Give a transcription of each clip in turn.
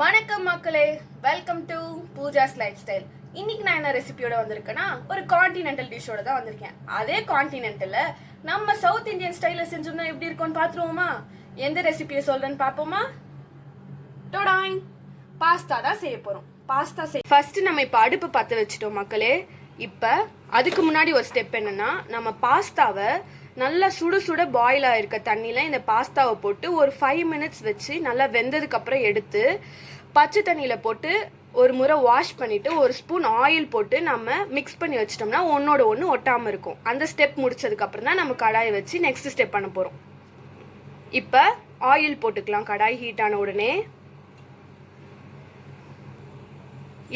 வணக்கம் மக்களே. Welcome to Pooja's life style இன்னைக்கு நான் என்ன ரெசிபியோட வந்திருக்கேன்னா ஒரு கான்டினென்டல் டிஷ்ஷோட தான் வந்திருக்கேன். அதே கான்டினென்டல்ல நம்ம சவுத் இந்தியன் ஸ்டைல செஞ்சோம்னா எப்படி இருக்கும்னு பார்த்துருவோமா? எந்த ரெசிபியை சொல்றேன்னு பார்ப்போமா? டொடாய். பாஸ்தா தான் செய்ய போறோம். பாஸ்தா செய் ஃபர்ஸ்ட் நம்ம இப்போ அடுப்பு பற்ற வச்சுட்டோம் மக்களே. இப்போ அதுக்கு முன்னாடி ஒரு ஸ்டெப் என்னன்னா நம்ம பாஸ்தாவை நல்லா சுடு சுட பாயில் ஆகிருக்க தண்ணியில் இந்த பாஸ்தாவை போட்டு ஒரு ஃபைவ் மினிட்ஸ் வச்சு நல்லா வெந்ததுக்கப்புறம் எடுத்து பச்சை தண்ணியில் போட்டு ஒரு முறை வாஷ் பண்ணிவிட்டு ஒரு ஸ்பூன் ஆயில் போட்டு நம்ம மிக்ஸ் பண்ணி வச்சிட்டோம்னா ஒன்னோட ஒன்று ஒட்டாமல் இருக்கும். அந்த ஸ்டெப் முடிச்சதுக்கப்புறம் தான் நம்ம கடாயை வச்சு நெக்ஸ்ட் ஸ்டெப் பண்ண போகிறோம் இப்போ ஆயில் போட்டுக்கலாம். கடாய் ஹீட் ஆன உடனே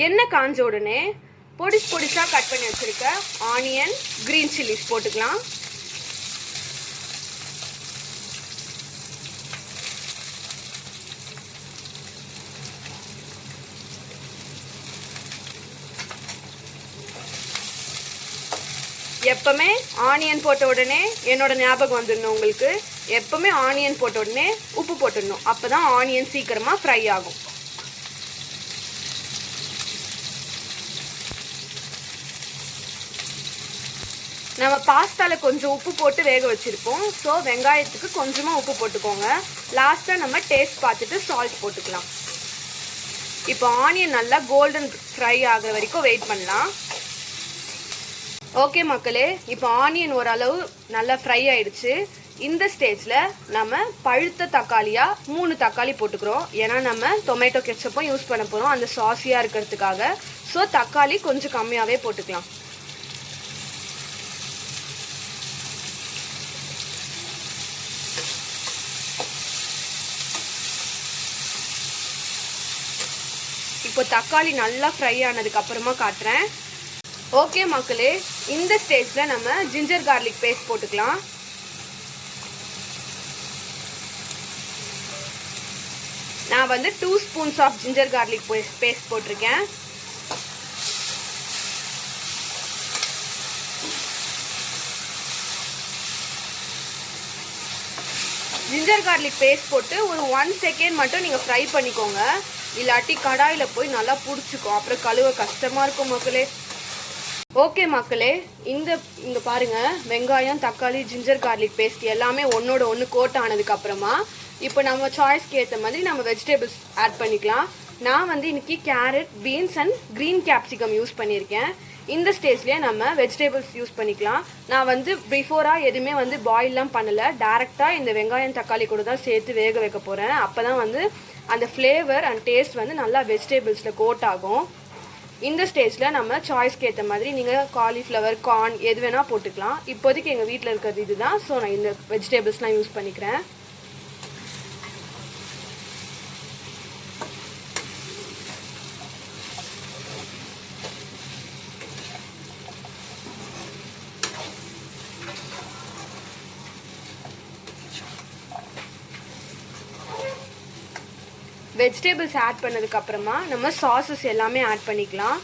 எண்ணெய் காஞ்ச உடனே பொடிசு பொடிசாக கட் பண்ணி வச்சிருக்க ஆனியன் க்ரீன் சில்லிஸ் போட்டுக்கலாம். எப்பவுமே ஆனியன் போட்ட உடனே என்னோட ஞாபகம் வந்துடணும் உங்களுக்கு. எப்பவுமே ஆனியன் போட்ட உடனே உப்பு போட்டுடணும். அப்பதான் ஆனியன் சீக்கிரமா ஃப்ரை ஆகும். நம்ம பாஸ்தாவில் கொஞ்சம் உப்பு போட்டு வேக வச்சிருப்போம். ஸோ வெங்காயத்துக்கு கொஞ்சமாக உப்பு போட்டுக்கோங்க. லாஸ்ட்டாக நம்ம டேஸ்ட் பார்த்துட்டு சால்ட் போட்டுக்கலாம். இப்போ ஆனியன் நல்லா கோல்டன் ஃப்ரை ஆகுற வரைக்கும் வெயிட் பண்ணலாம். ஓகே மக்களே இப்போ ஆனியன் ஓரளவு நல்லா ஃப்ரை ஆயிடுச்சு. இந்த ஸ்டேஜில் நம்ம பழுத்த தக்காளியாக மூணு தக்காளி போட்டுக்கிறோம். ஏன்னா நம்ம டொமேட்டோ கெச்சப்பும் யூஸ் பண்ண போகிறோம் அந்த சாஸியாக இருக்கிறதுக்காக. ஸோ தக்காளி கொஞ்சம் கம்மியாகவே போட்டுக்கலாம். இப்போ தக்காளி நல்லா ஃப்ரை ஆனதுக்கு அப்புறமா காட்டுறேன். ஓகே மக்களே இந்த ஸ்டேஜில் நம்ம ஜிஞ்சர் கார்லிக் பேஸ்ட் போட்டுக்கலாம். நான் வந்து two spoons of ginger garlic paste போட்டிருக்கேன். ஜிஞ்சர் கார்லிக் பேஸ்ட் போட்டு ஒரு ஒன் செகண்ட் மட்டும் நீங்கள் ஃப்ரை பண்ணிக்கோங்க. இல்லாட்டி கடாயில் போய் நல்லா பிடிச்சிக்கும். அப்புறம் கழுவ கஷ்டமாக இருக்கும் மக்களே. ஓகே மக்களே இந்த இங்கே பாருங்க வெங்காயம் தக்காளி ஜிஞ்சர் கார்லிக் பேஸ்ட் எல்லாமே ஒன்றோட ஒன்று கோட் ஆனதுக்கு அப்புறமா இப்போ நம்ம சாய்ஸ்க்கு ஏற்ற மாதிரி நம்ம வெஜிடபிள்ஸ் ஆட் பண்ணிக்கலாம். நான் வந்து இன்னைக்கு carrot beans and green capsicum use பண்ணியிருக்கேன். இந்த ஸ்டேஜ்லேயே நம்ம வெஜிடபிள்ஸ் யூஸ் பண்ணிக்கலாம். நான் வந்து பிஃபோராக எதுவுமே வந்து பாயில்லாம் பண்ணலை. டேரெக்டாக இந்த வெங்காயம் தக்காளி கூட தான் சேர்த்து வேக வைக்க போகிறேன் அப்போ தான் வந்து அந்த ஃப்ளேவர் அண்ட் டேஸ்ட் வந்து நல்லா வெஜிடபிள்ஸில் கோட் ஆகும். இந்த ஸ்டேஜில் நம்ம சாய்ஸ்க்கு ஏற்ற மாதிரி நீங்கள் காலிஃப்ளவர் கார்ன் எது வேணால் போட்டுக்கலாம். இப்போதைக்கு எங்கள் வீட்டில் இருக்கிறது இதுதான். ஸோ நான் இந்த வெஜிடபிள்ஸ்லாம் யூஸ் பண்ணிக்கிறேன். வெஜிடபிள்ஸ் ஆட் பண்ணதுக்கு அப்புறமா நம்ம சாசஸ் எல்லாமே ஆட் பண்ணிக்கலாம்.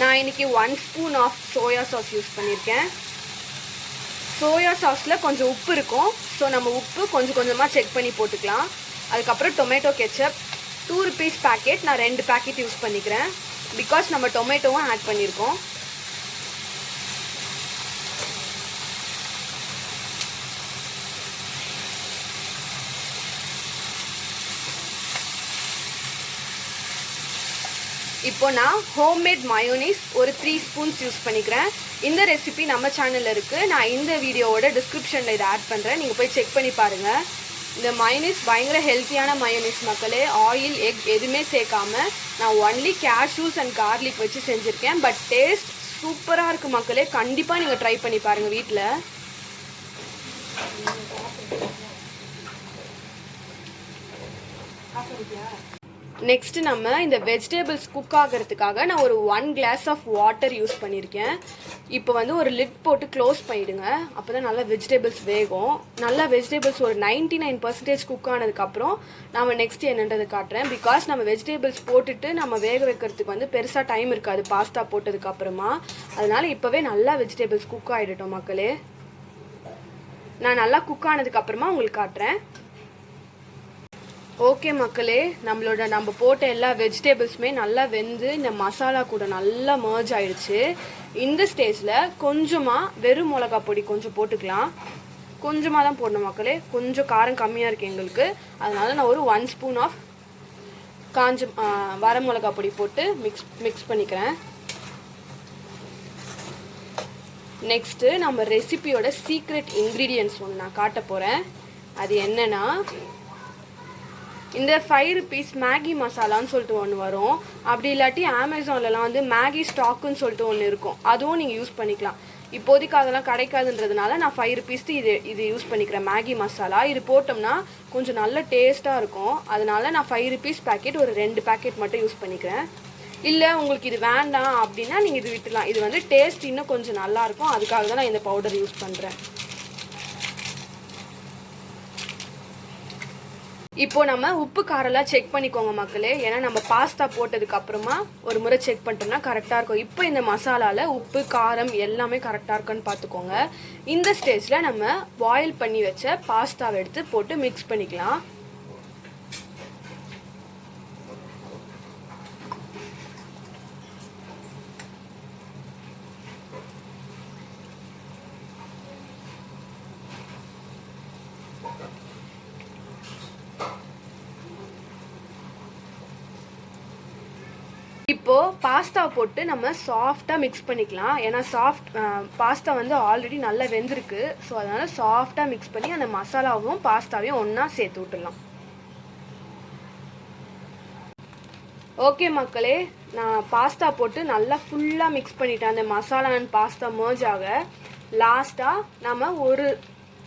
நான் இன்னைக்கு one spoon of soya sauce use பண்ணியிருக்கேன் சோயா சாஸில் கொஞ்சம் உப்பு இருக்கும். ஸோ நம்ம உப்பு கொஞ்சம் கொஞ்சமாக செக் பண்ணி போட்டுக்கலாம். அதுக்கப்புறம் tomato ketchup two rupees packet நான் ரெண்டு பேக்கெட் யூஸ் பண்ணிக்கிறேன். பிகாஸ் நம்ம டொமேட்டோவும் ஆட் பண்ணியிருக்கோம் இப்போ நான் ஹோம்மேட் மயோனிஸ் ஒரு த்ரீ ஸ்பூன்ஸ் யூஸ் பண்ணிக்கிறேன். இந்த ரெசிபி நம்ம சேனலில் இருக்குது நான் இந்த வீடியோவோட டிஸ்கிரிப்ஷனில் இதை ஆட் பண்ணுறேன் நீங்கள் போய் செக் பண்ணி பாருங்கள் இந்த மயோனிஸ் பயங்கர ஹெல்த்தியான மயோனிஸ் மக்களே ஆயில் எக் எதுவுமே சேர்க்காமல் நான் ஒன்லி கேஷ்யூஸ் அண்ட் கார்லிக் வச்சு செஞ்சுருக்கேன். பட் டேஸ்ட் சூப்பராக இருக்குது மக்களே. கண்டிப்பாக நீங்கள் ட்ரை பண்ணி பாருங்கள் வீட்டில் நெக்ஸ்ட்டு நம்ம இந்த வெஜிடபிள்ஸ் குக் ஆகிறதுக்காக நான் ஒரு one glass of water use பண்ணியிருக்கேன். இப்போ வந்து ஒரு லிட் போட்டு க்ளோஸ் பண்ணிவிடுங்க அப்போ தான் நல்லா வெஜிடபிள்ஸ் வேகும். நல்லா வெஜிடபிள்ஸ் ஒரு நைன்டி நைன் பர்சன்டேஜ் குக் ஆனதுக்கப்புறம் நம்ம நெக்ஸ்ட் என்னன்றது காட்டுறேன். பிகாஸ் நம்ம வெஜிடபிள்ஸ் போட்டுட்டு நம்ம வேக வைக்கிறதுக்கு வந்து பெருசாக டைம் இருக்காது. பாஸ்தா போட்டதுக்கப்புறமா. அதனால் இப்போவே நல்லா வெஜிடபிள்ஸ் குக் ஆகிடட்டும் மக்களே. நான் நல்லா குக் ஆனதுக்கப்புறமா உங்களுக்கு காட்டுறேன். ஓகே மக்களே நம்மளோட நம்ம போட்ட எல்லா வெஜிடபிள்ஸுமே நல்லா வெந்து இந்த மசாலா கூட நல்லா மர்ஜ் ஆயிடுச்சு. இந்த ஸ்டேஜில் கொஞ்சமாக வெறும் மிளகா பொடி கொஞ்சம் போட்டுக்கலாம். கொஞ்சமாக தான் போடணும் மக்களே. கொஞ்சம் காரம் கம்மியாக இருக்குது எங்களுக்கு. அதனால நான் ஒரு ஒன் ஸ்பூன் ஆஃப் காஞ்ச வர மிளகா பொடி போட்டு மிக்ஸ் மிக்ஸ் பண்ணிக்கிறேன். நெக்ஸ்ட்டு நம்ம ரெசிபியோட சீக்ரெட் இன்க்ரீடியன்ஸ் ஒன்று நான் காட்ட போகிறேன் அது என்னென்னா இந்த ஃபைவ் ருபீஸ் மேகி மசாலான்னு சொல்லிட்டு ஒன்று வரும். அப்படி இல்லாட்டி அமேசான்லலாம் வந்து மேகி ஸ்டாக்குன்னு சொல்லிட்டு ஒன்று இருக்கும். அதுவும் நீங்கள் யூஸ் பண்ணிக்கலாம். இப்போதைக்கு அதெல்லாம் கிடைக்காதுன்றதுனால நான் ஃபைவ் ருபீஸ்க்கு இது இது யூஸ் பண்ணிக்கிறேன். மேகி மசாலா இது போட்டோம்னா கொஞ்சம் நல்ல டேஸ்ட்டாக இருக்கும். அதனால நான் ஃபைவ் ருபீஸ் பேக்கெட் ஒரு ரெண்டு பேக்கெட் மட்டும் யூஸ் பண்ணிக்கிறேன். இல்லை உங்களுக்கு இது வேண்டாம் அப்படின்னா நீங்கள் இது விட்டுலாம். இது வந்து டேஸ்ட் இன்னும் கொஞ்சம் நல்லாயிருக்கும் அதுக்காக தான் நான் இந்த பவுடர் யூஸ் பண்ணுறேன் இப்போ நம்ம உப்பு காரெல்லாம் செக் பண்ணிக்கோங்க மக்களே. ஏன்னா நம்ம பாஸ்தா போட்டதுக்கு அப்புறமா ஒரு முறை செக் பண்ணிட்டோம்னா கரெக்டாக இருக்கும். இப்போ இந்த மசாலாவில் உப்பு காரம் எல்லாமே கரெக்டாக இருக்குன்னு பார்த்துக்கோங்க. இந்த ஸ்டேஜில் நம்ம பாயில் பண்ணி வச்ச பாஸ்தாவை எடுத்து போட்டு மிக்ஸ் பண்ணிக்கலாம். இப்போது பாஸ்தா போட்டு நம்ம சாஃப்டாக மிக்ஸ் பண்ணிக்கலாம். ஏன்னா சாஃப்ட் பாஸ்தா வந்து ஆல்ரெடி நல்லா வெந்திருக்கு. ஸோ அதனால் சாஃப்டாக மிக்ஸ் பண்ணி அந்த மசாலாவும் பாஸ்தாவையும் ஒன்றா சேர்த்து விட்டுடலாம். ஓகே மக்களே நான் பாஸ்தா போட்டு நல்லா ஃபுல்லாக மிக்ஸ் பண்ணிட்டேன். அந்த மசாலா அண்ட் பாஸ்தா merge ஆக. லாஸ்ட்டாக நம்ம ஒரு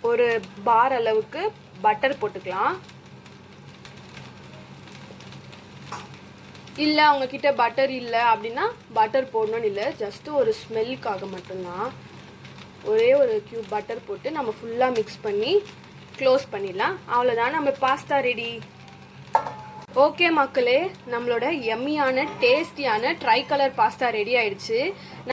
ஒரு பார் அளவுக்கு பட்டர் போட்டுக்கலாம். இல்லை அவங்கக்கிட்ட பட்டர் இல்லை அப்படின்னா பட்டர் போடணும்னு இல்லை. ஜஸ்ட்டு ஒரு ஸ்மெல்லுக்காக மட்டும்தான். ஒரே ஒரு க்யூப் பட்டர் போட்டு நம்ம ஃபுல்லாக மிக்ஸ் பண்ணி க்ளோஸ் பண்ணிடலாம். அவ்வளோதான் நம்ம பாஸ்தா ரெடி ஓகே மக்களே நம்மளோட எம்மியான டேஸ்டியான ட்ரை கலர் பாஸ்தா ரெடி ஆயிடுச்சு.